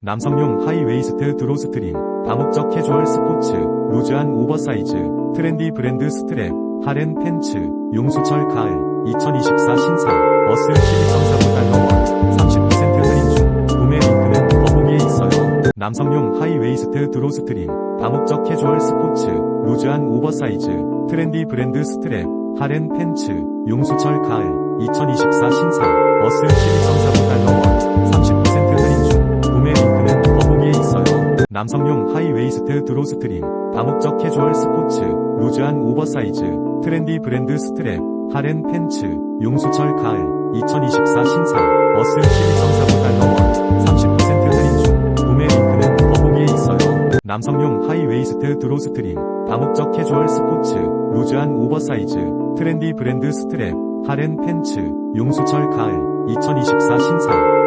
남성용 하이웨이스트 드로스트링, 다목적 캐주얼 스포츠, 루즈한 오버사이즈, 트렌디 브랜드 스트랩, 하렌 팬츠, 용수철 가을, 2024 신상, 어스 12.4달러, 30% 할인 중, 구매 링크는 더보기에 있어요. 남성용 하이웨이스트 드로스트링, 다목적 캐주얼 스포츠, 루즈한 오버사이즈, 트렌디 브랜드 스트랩, 하렌 팬츠, 용수철 가을, 2024 신상, 어스 12.4달러, 남성용 하이웨이스트 드로스트링, 다목적 캐주얼 스포츠, 루즈한 오버사이즈, 트렌디 브랜드 스트랩, 하렌 팬츠, 용수철 가을, 2024 신상, 어스 12.4달러, 30% 할인 중, 구매 링크는 더보기에 있어요. 남성용 하이웨이스트 드로스트링, 다목적 캐주얼 스포츠, 루즈한 오버사이즈, 트렌디 브랜드 스트랩, 하렌 팬츠, 용수철 가을, 2024 신상,